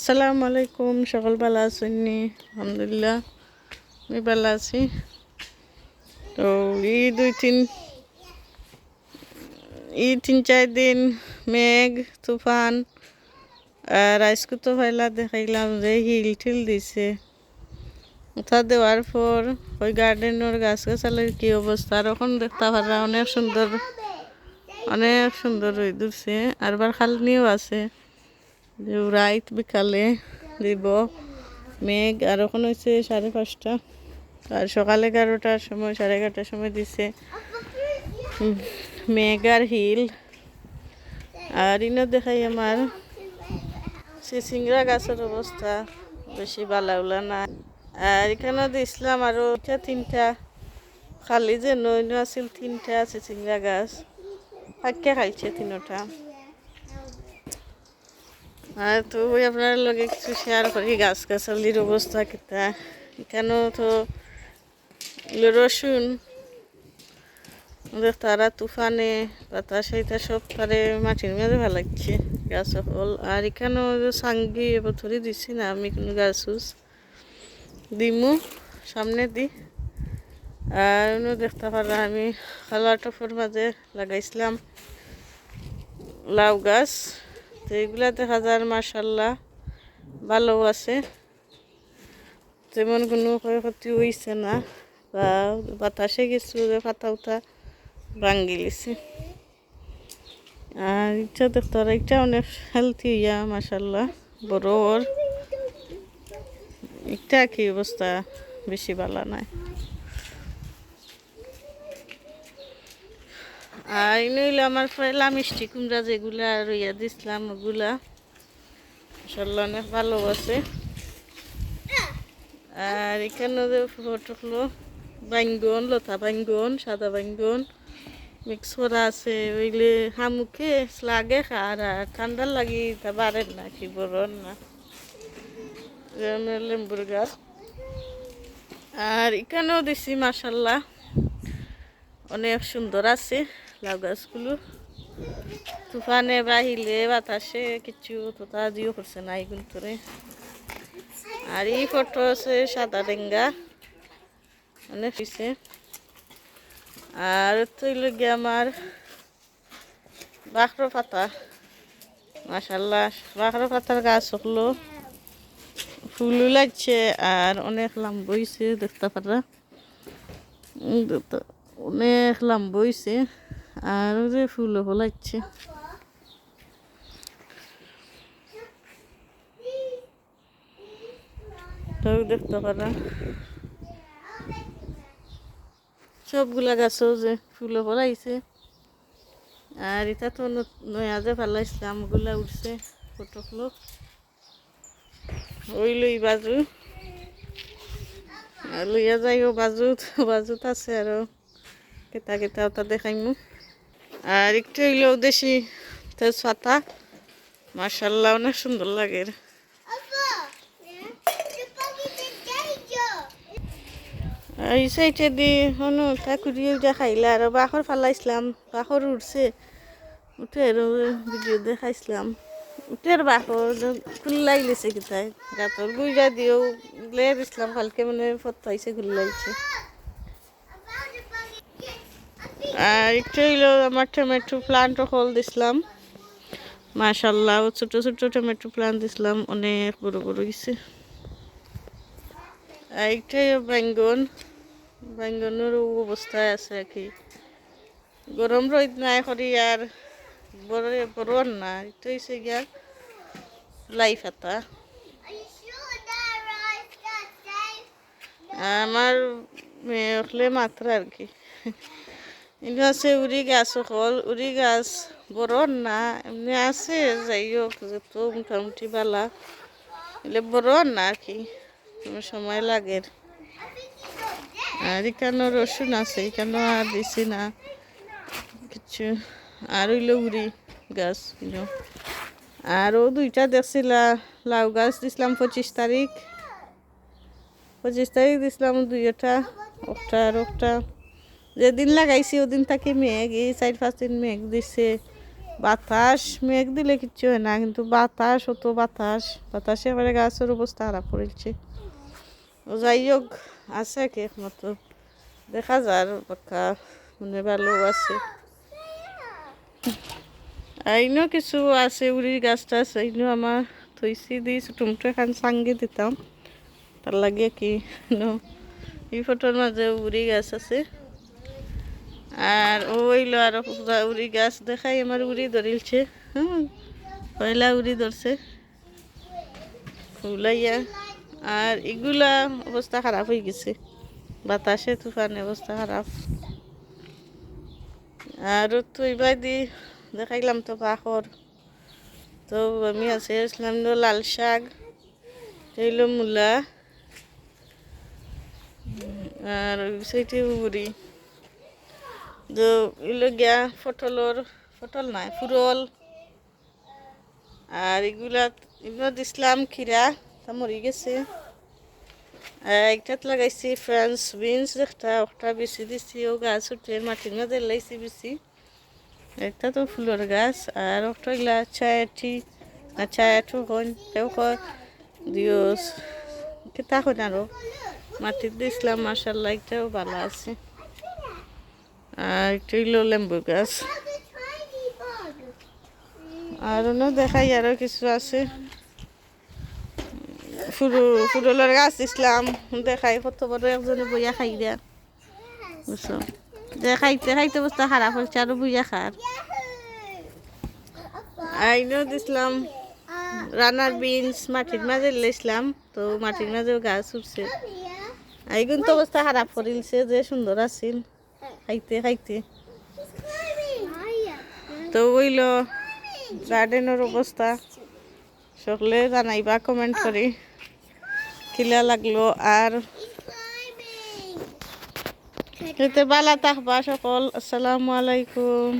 আসসালামু আলাইকুম, সকল ভালো আছেননি আলহামদুলিল্লাহ, আমি ভালো আছি। তো এই দুই তিন এই তিন চার দিন, মেঘ, তুফান, আর আজকে তো পয়লা দেখাইলাম যে হিল টিল দিছে। ওটা দেওয়ার পর ওই গার্ডেনের গাছ গাছালের কি অবস্থা? আর এখন দেখতে পারা অনেক সুন্দর অনেক সুন্দর রই দূরছে আর বার খালনিও আছে। রাইত বিকালে দিব। মেঘ, আর এখন হচ্ছে সাড়ে পাঁচটা। আর সকাল এগারোটার সময়, সাড়ে এগারোটার সময় দিছে মেঘ আর হিল। আর ইনো দেখাই আমার সে সিংড়া গাছের অবস্থা, বেশি বালাউলা না। আর এখানে দিছিলাম আরও এটা তিনটা, খালি যে নইন আছিল তিনটা আছে চিংড়া গাছ। ফাঁকে খাইছে তিনটা। আর তো ওই আপনার লগে কিছু শেয়ার করি গাছ গাছালির অবস্থা কিতা? এখানেও তো রসুন, ওদের তারা তুফানে, বাতাস এটা সব তারে মাটির মেরে ভালো লাগছে, গাছ হল। আর এখানেও সাঙ্গি ধরে দিছি না, আমি কোনো গাছ উস দিমু, সামনে দি। আর অন্য দেখতে পারা, আমি খালা টফের মাঝে লাগাইছিলাম লাউ গাছ। তো এগুলা দেখা যায় মার্শাল্লাহ ভালো আছে। যেমন কোনো ক্ষয়ক্ষতি হয়েছে না। বা বাতাসে কিছু যে পাতা উতা ভাঙ্গি গেছে আর এটা দেখতে এটা অনেক হেলথি ইয়া মার্শাল্লাহ বড় ওর। এটা কি অবস্থা? বেশি ভালো নাই। আর নইলে আমার ফেলা মিষ্টি কুমড়া যেগুলা রইয়া দিছিলাম ওগুলা। মাসাল্লাহ অনেক ভালো আছে। আর এখানে যে ফটোগুলো বাইঙ্গন, লতা বাইঙ্গন, সাদা বাইঙ্গন। মিক্স করা আছে ওইলে হামুখে লাগে আর ঠান্ডার লাগি তা বাড়েন না, কি বড়ন না। লেম্বুর গাছ। আর এখানেও দিছি মাসাল্লাহ অনেক সুন্দর আছে। লাউ গাছগুলো। তুফানে বাহিলে বাতাসে কিছু তোতা দিও করছে না এগুলো তোরে আর এই ফটো আছে সাদা ডেঙ্গা অনেক হয়েছে আর তৈল গিয়ে আমার বাখরো পাতা। মাসাল্লাহ বাখরো পাতার গাছ হলো। ফুলও লাগছে আর অনেক লম্বা হয়েছে দেখতে পারা। অনেক লম্বা হয়েছে আর যে ফুলও ফলাচ্ছে। দেখতে পারা। সবগুলা গাছও যে ফুলও ফলাইছে। আর এটা তো নয়া যে ফেলাইছে, আমগুলা উঠছে ফটোগুলো ওই লই বাজু। লইয়া যাইও বাজুত বাজুত আছে কেতা কেতা ওটা দেখাইমু। আর একটু হইলেও দেশি তেজপাতা। মার্শাল্লাহ অনেক সুন্দর লাগে। এই সাইডে দি হনু ঠাকুরিও যা খাইলা, আর বাখর ফালাইছিলাম বাখর উঠছে উঠে আর ভিডিও দেখাইছিলাম। উঠে উঠের বাখর খুল্লাই লেছে কিতায় গাতর গুইরা দিও লে দিছিলাম কালকে মানে ফতাইছে খুল্লাইছে। আর একটু হইল আমার টমেটো প্লান্টও হল দিছিলাম। মাশাল্লাহ ছোট ছোট টমেটো প্লান্ট দিছিলাম, অনেক বড় বড় গেছে আর একটাই বেঙ্গন, বেঙ্গনের অবস্থায় আছে আর কি। গরম রোদ নাই করি আর বড় বড় না এটা হচ্ছে গিয়া লাই ফাতা আমার মেয়ে হলে মাত্র আর কি। এগুলো আছে উড়ি গাছ সকল উড়ি গাছ বড় না এমনি আছে যাই হোক যত মোটামুটি বালা এগুলো বড় না আর কি সময় লাগে আর এখানে রসুন আছে এখানে আর দিছি না কিছু আর হইল উড়ি গাছ। আরও দুইটা দেখছিলা লাউ গাছ দিছিলাম পঁচিশ তারিখ পঁচিশ তারিখ দিছিলাম দুইটা একটা আর একটা যেদিন লাগাইছি, ওদিন তাকে মেঘ, এই চার পাঁচ দিন মেঘ দিছে। বাতাস, মেঘ দিলে কিচ্ছু হয় না, কিন্তু বাতাস, অত বাতাস। বাতাসে এবারে গাছের অবস্থা খারাপ করেছে ও যাই হোক, আছে কি একমাত্র। দেখা যায় আর বাক্কা মানে ভালো আছে। আইনও কিছু আছে, উড়ির গাছ টাছ আইনও আমার থইছি দি, টুমটো এখন সাঙ্গে দিতাম। তার লাগে কি এই ফটোর মাঝে উড়ি গাছ আছে। আর ওইলো আর উড়ি গাছ দেখাই আমার উড়ি ধরিলছে, হুম। পয়লা উড়ি ধরছে। ফুলাইয়া। আর এগুলা অবস্থা খারাপ হয়ে গেছে। বাতাসে তুফানে অবস্থা খারাপ। আর তো এবার দি দেখাইলাম তো পাখর। তো আমি আছে ইসলাম লাল শাক হইল মূলা। আর সেইটি উড়ি। তো এগুলো গিয়া ফটলর ফটল নাই, ফুরল। আর এগুলা, এগুলো দিছিলাম খিরা তা মরি গেছে। একটাত লাগাইছি ফ্রেঞ্চ বিনস, একটা একটা বেশি দিছি, ও গাছ উঠে মাটির মধ্যে লাইছি বেশি। একটা তো ফুলের গাছ, আর একটা এগুলা ছায়াটি ছায়াটো হন কয় দিওস কেতা হন আরও। মাটির দিছিলাম মার্শাল্লাহ একটাও ভালো আছে। আর একটা হইল লেম্বু গাছ। আর অন্য দেখাই আরও কিছু আছে। ফুরু, ফুরুলের গাছ ইসলাম দেখাই, কত বড় একজনে বইয়া খাই দিয়া। বুঝছ? দেখাইতে, খাইতে অবস্থা খারাপ হচ্ছে আরও বইয়া খার। আইনও দিছিলাম রানার বিনস মাটির মাঝে লেছিলাম, তো মাটির মাঝেও গাছ উঠছে। আইগুন তো অবস্থা খারাপ করিলছে, যে সুন্দর আছিল। খাইতে খাইতে তো ওইল গার্ডেনের অবস্থা। সকলে জানাইবা কমেন্ট করি। কিলা লাগল আর এতে বালা থাকবা সকল। আসসালামু আলাইকুম।